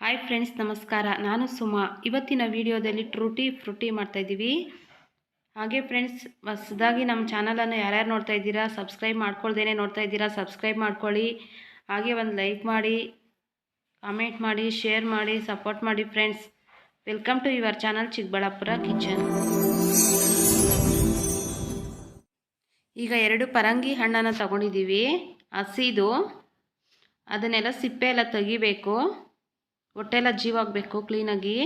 Hi friends ನಮಸ್ಕಾರ. ನಾನು ಸುಮಾ. ಇವತ್ತಿನ ವಿಡಿಯೋದಲ್ಲಿ ಟ್ರೂಟಿ ಫ್ರೂಟಿ ಮಾಡ್ತಾಯಿದ್ದೀವಿ ಹಾಗೆ ಫ್ರೆಂಡ್ಸ್ ಹೊಸದಾಗಿ ನಮ್ಮ ಚಾನಲನ್ನು ಯಾರ್ಯಾರು ನೋಡ್ತಾ ಇದ್ದೀರಾ ಸಬ್ಸ್ಕ್ರೈಬ್ ಮಾಡ್ಕೊಳ್ದೇನೆ ನೋಡ್ತಾ ಇದ್ದೀರಾ ಸಬ್ಸ್ಕ್ರೈಬ್ ಮಾಡ್ಕೊಳ್ಳಿ. ಹಾಗೆ ಒಂದು ಲೈಕ್ ಮಾಡಿ ಕಾಮೆಂಟ್ ಮಾಡಿ ಶೇರ್ ಮಾಡಿ ಸಪೋರ್ಟ್ ಮಾಡಿ friends welcome to your channel Chikkaballapur kitchen ಈಗ ಎರಡು ಪರಂಗಿ ಹಣ್ಣನ್ನು ತಗೊಂಡಿದ್ದೀವಿ. ಹಸಿದು. ಅದನ್ನೆಲ್ಲ ಸಿಪ್ಪೆ ಎಲ್ಲ ತೆಗಿಬೇಕು. ಹೊಟ್ಟೆಲ್ಲ ಜೀವಾಗಬೇಕು ಕ್ಲೀನಾಗಿ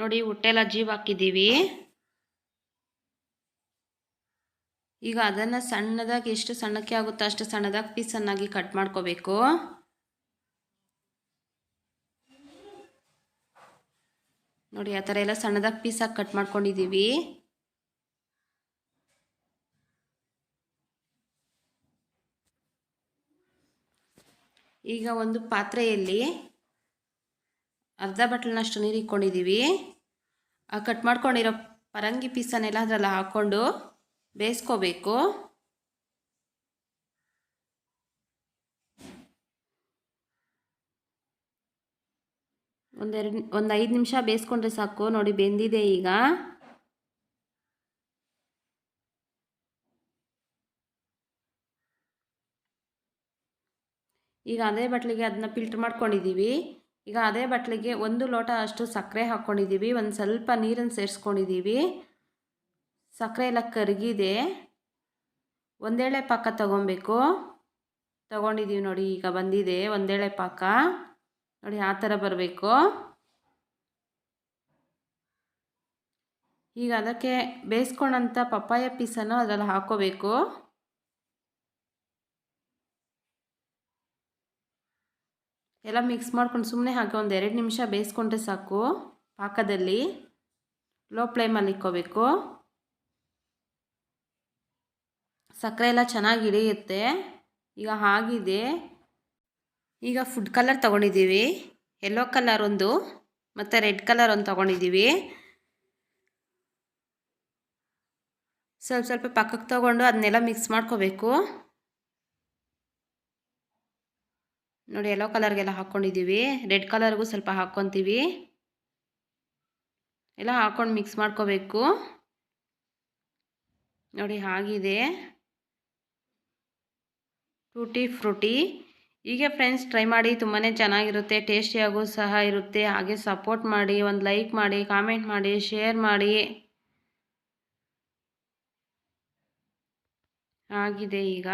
ನೋಡಿ, ಹೊಟ್ಟೆಲ್ಲ ಜೀವ ಹಾಕಿದ್ದೀವಿ. ಈಗ ಅದನ್ನು ಸಣ್ಣದಾಗಿ, ಎಷ್ಟು ಸಣ್ಣಕ್ಕೆ ಆಗುತ್ತೋ ಅಷ್ಟು ಸಣ್ಣದಾಗಿ ಪೀಸನ್ನಾಗಿ ಕಟ್ ಮಾಡ್ಕೋಬೇಕು. ನೋಡಿ, ಆ ಥರ ಎಲ್ಲ ಸಣ್ಣದಾಗಿ ಪೀಸಾಗಿ ಕಟ್ ಮಾಡ್ಕೊಂಡಿದ್ದೀವಿ. ಈಗ ಒಂದು ಪಾತ್ರೆಯಲ್ಲಿ ಅರ್ಧ ಬಟ್ಲನಷ್ಟು ನೀರು ಇಟ್ಕೊಂಡಿದ್ದೀವಿ ಆ ಕಟ್ ಮಾಡ್ಕೊಂಡಿರೋ ಪರಂಗಿ ಪೀಸನ್ನೆಲ್ಲ ಅದರಲ್ಲಿ ಹಾಕ್ಕೊಂಡು ಬೇಯಿಸ್ಕೋಬೇಕು. ಒಂದೆರಡು, ಒಂದು ಐದು ನಿಮಿಷ ಬೇಯಿಸ್ಕೊಂಡ್ರೆ ಸಾಕು. ನೋಡಿ ಬೆಂದಿದೆ ಈಗ. ಈಗ ಅದೇ ಬಟ್ಲಿಗೆ ಅದನ್ನ ಫಿಲ್ಟ್ರ್ ಮಾಡ್ಕೊಂಡಿದ್ದೀವಿ ಈಗ ಅದೇ ಬಟ್ಲಿಗೆ ಒಂದು ಲೋಟ ಅಷ್ಟು ಸಕ್ಕರೆ ಹಾಕ್ಕೊಂಡಿದ್ದೀವಿ ಒಂದು ಸ್ವಲ್ಪ ನೀರನ್ನು ಸೇರಿಸ್ಕೊಂಡಿದ್ದೀವಿ ಸಕ್ಕರೆ ಎಲ್ಲ ಕರಗಿದೆ. ಒಂದೇಳೆ ಪಾಕ ತಗೊಬೇಕು. ತಗೊಂಡಿದ್ದೀವಿ ನೋಡಿ, ಈಗ ಬಂದಿದೆ ಒಂದೇಳೆ ಪಾಕ. ನೋಡಿ, ಆ ಥರ ಬರಬೇಕು. ಈಗ ಅದಕ್ಕೆ ಬೇಯಿಸ್ಕೊಂಡಂಥ ಪಪ್ಪಾಯ ಪೀಸನ್ನು ಅದರಲ್ಲಿ ಹಾಕ್ಕೋಬೇಕು ಎಲ್ಲ ಮಿಕ್ಸ್ ಮಾಡ್ಕೊಂಡು ಸುಮ್ಮನೆ ಹಾಕಿ ಒಂದು ಎರಡು ನಿಮಿಷ ಬೇಯಿಸ್ಕೊಂಡ್ರೆ ಸಾಕು. ಪಾಕದಲ್ಲಿ ಲೋ ಫ್ಲೇಮಲ್ಲಿ ಇಕ್ಕೋಬೇಕು ಸಕ್ಕರೆ ಎಲ್ಲ ಚೆನ್ನಾಗಿ ಹಿಡಿಯುತ್ತೆ. ಈಗ ಆಗಿದೆ ಈಗ ಫುಡ್ ಕಲರ್ ತೊಗೊಂಡಿದ್ದೀವಿ. ಯೆಲ್ಲೋ ಕಲರ್ ಒಂದು, ಮತ್ತು ರೆಡ್ ಕಲರ್ ಒಂದು ತೊಗೊಂಡಿದ್ದೀವಿ. ಸ್ವಲ್ಪ ಸ್ವಲ್ಪ ಪಕ್ಕಕ್ಕೆ ತೊಗೊಂಡು ಅದನ್ನೆಲ್ಲ ಮಿಕ್ಸ್ ಮಾಡ್ಕೋಬೇಕು. ನೋಡಿ ಯೆಲ್ಲೋ ಕಲರ್ಗೆಲ್ಲ ಹಾಕ್ಕೊಂಡಿದ್ದೀವಿ ರೆಡ್ ಕಲರ್ಗೂ ಸ್ವಲ್ಪ ಹಾಕ್ಕೊತೀವಿ ಎಲ್ಲ ಹಾಕ್ಕೊಂಡು ಮಿಕ್ಸ್ ಮಾಡ್ಕೋಬೇಕು. ನೋಡಿ, ಹಾಗಿದೆ. ಫ್ರೂಟಿ ಫ್ರೂಟಿ ಹೀಗೆ ಫ್ರೆಂಡ್ಸ್ ಟ್ರೈ ಮಾಡಿ. ತುಂಬಾ ಚೆನ್ನಾಗಿರುತ್ತೆ ಟೇಸ್ಟಿಯಾಗೂ ಸಹ ಇರುತ್ತೆ. ಹಾಗೆ ಸಪೋರ್ಟ್ ಮಾಡಿ, ಒಂದು ಲೈಕ್ ಮಾಡಿ ಕಾಮೆಂಟ್ ಮಾಡಿ ಶೇರ್ ಮಾಡಿ. ಆಗಿದೆ ಈಗ.